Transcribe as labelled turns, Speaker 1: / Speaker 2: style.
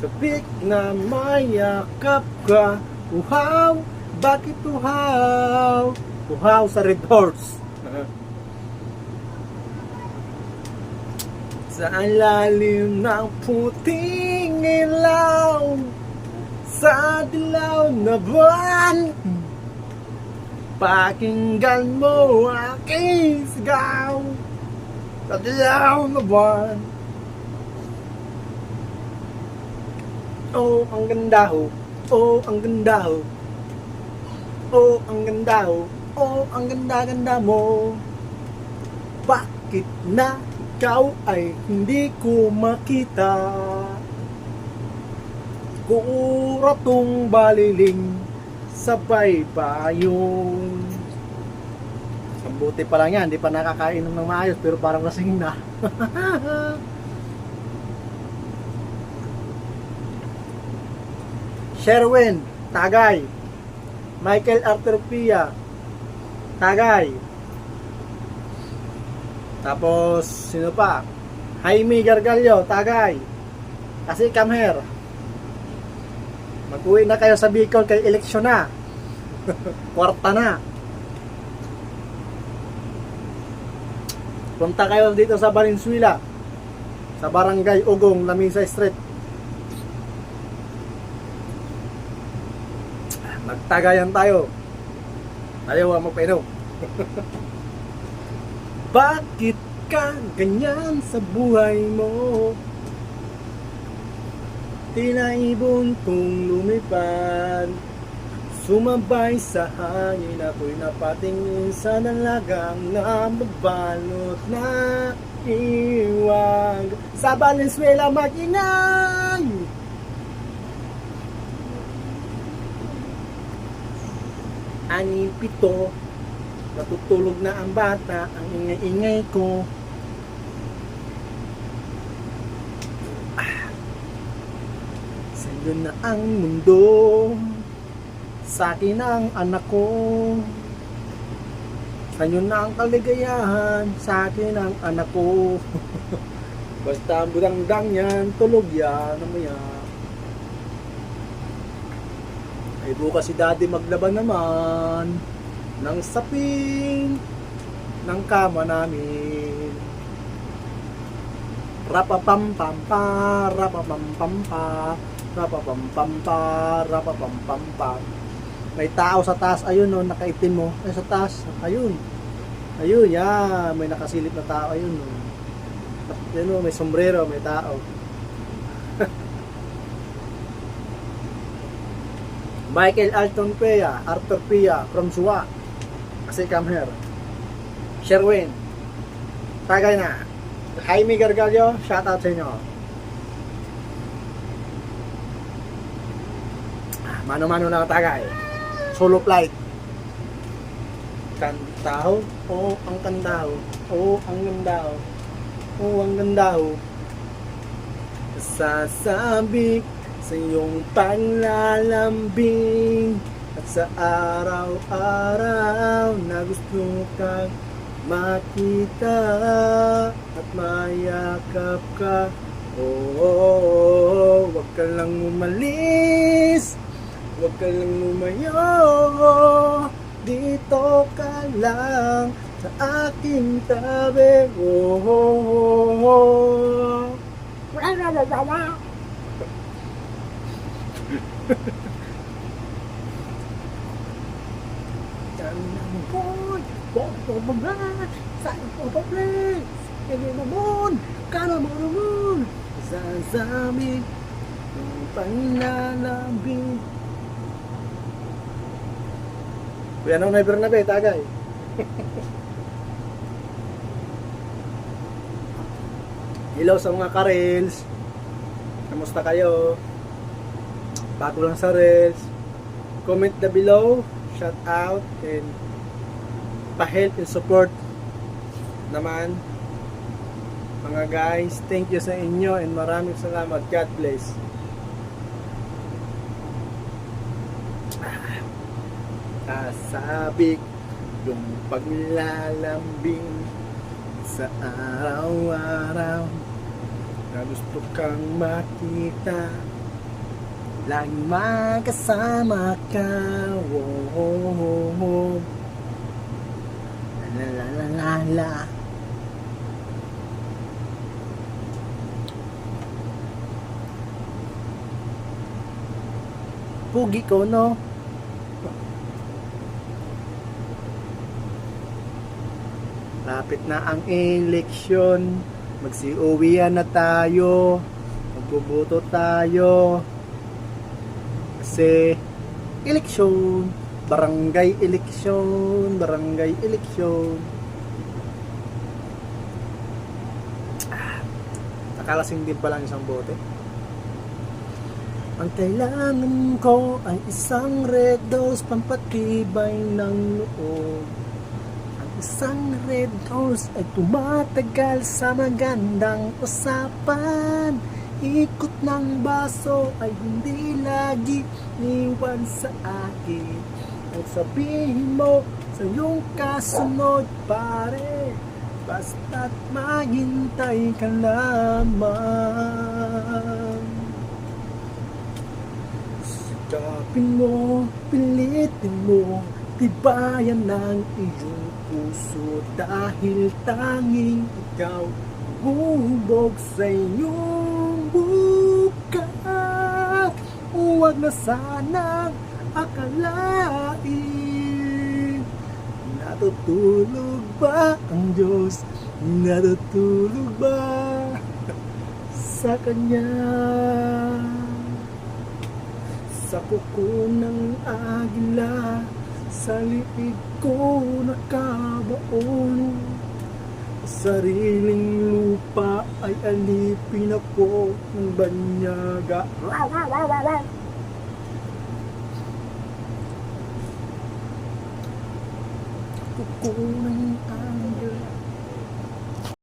Speaker 1: Sabik na mayakap ka. Uhaw, bakit uhaw? Uhaw sa Red Horse. Sa lalim ng puting ilaw Sa dilaw na buwan. Pakinggan mo aking sigaw. Sa dilaw na buwan Oh, ang ganda ho. Oh, ang ganda ho. Oh, ang ganda ho. Oh, ang ganda-ganda mo. Bakit na ikaw ay hindi ko makita? Kuura tong baliling sabay pa yun. Ang buti pa lang yan, hindi pa nakakainom ng maayos pero parang lasing na. Sherwin, Tagay. Michael Arthur Pia, Tagay. Tapos, sino pa? Jaime Gargalio, Tagay. Kasi come. Mag-uwi na kayo sa Bicol kay eleksyon na. Kwarta na. Punta kayo dito sa Valenzuela. Sa Barangay Ugong, Lamisa Street. Nagtagayan tayo. Tayo ang magpainom. Bakit ka ganyan sa buhay mo? Tila ibon kong lumipad Sumabay sa hangin ako'y napatingin sa dalagang na mabalot na iwag Sa Valenzuela mag-inay! Anim, pito, natutulog na ang bata, ang ingay-ingay ko. Ah. Sa'yo na ang mundo, sa akin ang anak ko. Sa'yo na ang kaligayahan, sa akin ang anak ko. Basta ang budangdang yan, tulog yan, ano yan. Ay bukas si daddy maglaban naman ng sapin ng kama namin. Rapapam pam pa, rapapam pam pa, rapapam pam pa, rapapam pam pa. May tao sa taas, ayun no, nakaitim mo. Ay sa taas, ayun. Ayun, yan, may nakasilip na tao, ayun no. Ayun no, may sombrero, may tao. Michael Alton Pea, Arthur Pia from Suwa. Kasi come here. Sherwin. Tagay na. Jaime Gargalio, shout out sa inyo. Ah, Mano-mano na tagay. Solo flight. Kantaho. Oo, ang kandaho. Oo, ang gandaho. Oo, ang gandaho. Sasabi sa iyong paglalambing at sa araw-araw na gusto kang makita at mayakap ka. Oo, oh, oh, wag ka lang umalis, wag ka lang lumayo. Dito ka lang sa aking tabi. Oh, oh, oh, oh. Boy, bobo mga, saan po ba please? Kaya naman, kana mo naman. Sasami, ang panlalambing. Kuya, anong never na ba, tagay? Hello sa mga ka-rails. Kamusta kayo? Bago lang sa Reels. Comment na below. Shout out and pa-help and support naman mga guys. Thank you sa inyo and maraming salamat. God bless. Kasabik yung paglalambing sa araw-araw na gusto kang makita Laging makasama ka. Oh, oh, oh, oh. La la la la la. Pugi ko no? Lapit na ang eleksyon. Magsiuwian na tayo. Magbubuto tayo Kasi Eleksyon Barangay eleksyon Barangay eleksyon Ah, Nakalasing din pala ang isang bote ang kailangan ko ay isang red dose pampatibay ng loob. Ang isang red horse ay tumatagal sa magandang usapan. Ikot ng baso ay hindi lagi iwan sa akin. Ang sabihin mo sa iyong kasunod pare, basta't maghintay ka lamang. Sikapin mo, pilitin mo, tibayan ng iyong puso dahil tanging ikaw bubog sa iyong Huwag na sanang akalain Natutulog ba ang Diyos? Natutulog ba sa Kanya? Sa kuko ng agila Sa liig ko nakabaon Sariling lupa ay alipin ako ng banyaga Kuko ng